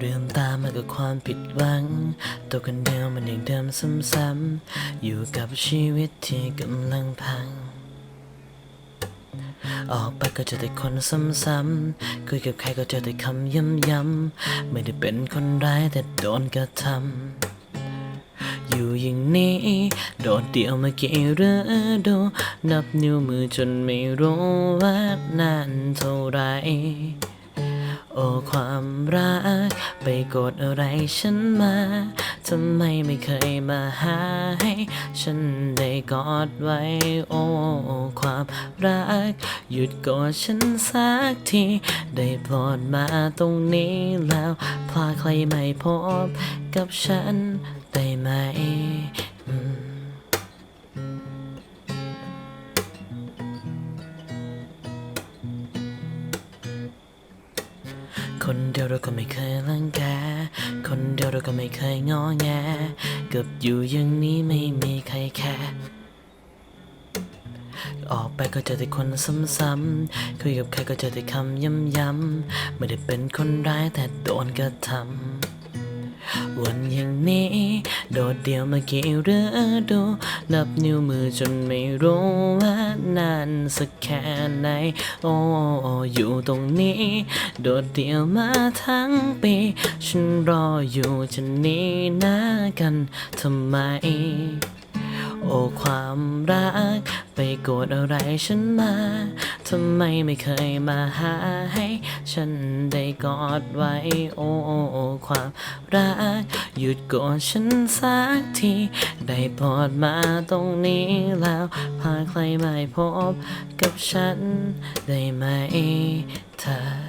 เรื่มตามมากับความผิดหวัง ตัวคนเดียวมันอย่างเดิมซ้ำๆอยู่กับชีวิตที่กำลังพัง ออกไปก็เจอแต่คนซ้ำๆคุยกับใครก็เจอแต่คำย้ำๆไม่ได้เป็นคนร้ายแต่โดนกระทำอยู่อย่างนี้ โดดเดี่ยวมากี่ฤดูนับนิ้วมือจนไม่รู้ว่านานเท่าไหร โอ้ความรัก ไปกดอะไรฉันมาทำไมไม่เคยมาหาให้ฉันได้กอดไว้ โอ้ความรัก หยุดกอดฉันสักที ได้โปรดมาตรงนี้แล้ว พาใครไม่พบกับฉันได้ไหม คนเดียวเราก็ไม่เคยลังแก คนเดียวเราก็ไม่เคยงอแงเกือบอยู่อย่างนี้ไม่มีใครแคร์ออกไปก็เจอแต่คนซ้ำๆคุยกับใครก็เจอแต่คำย้ำๆไม่ได้เป็นคนร้ายแต่โดนกระทำ วันอย่างนี้ โดดเดี่ยวมากี่ฤดูนับนิ้วมือจนไม่รู้ว่านานสักแค่ไหน โอ้อยู่ตรงนี้ โดดเดี่ยวมาทั้งปี ฉันรออยู่จะนี้นะกันทำไม โอ้ความรัก ไปโกรธอะไรฉันมาทำไมไม่เคยมาหาให้ ฉันได้กอดไว้โอ้ความรัก หยุดโกรธฉันสักที ได้โปรดมาตรงนี้แล้ว พาใครมาพบกับฉันได้ไหมเธอ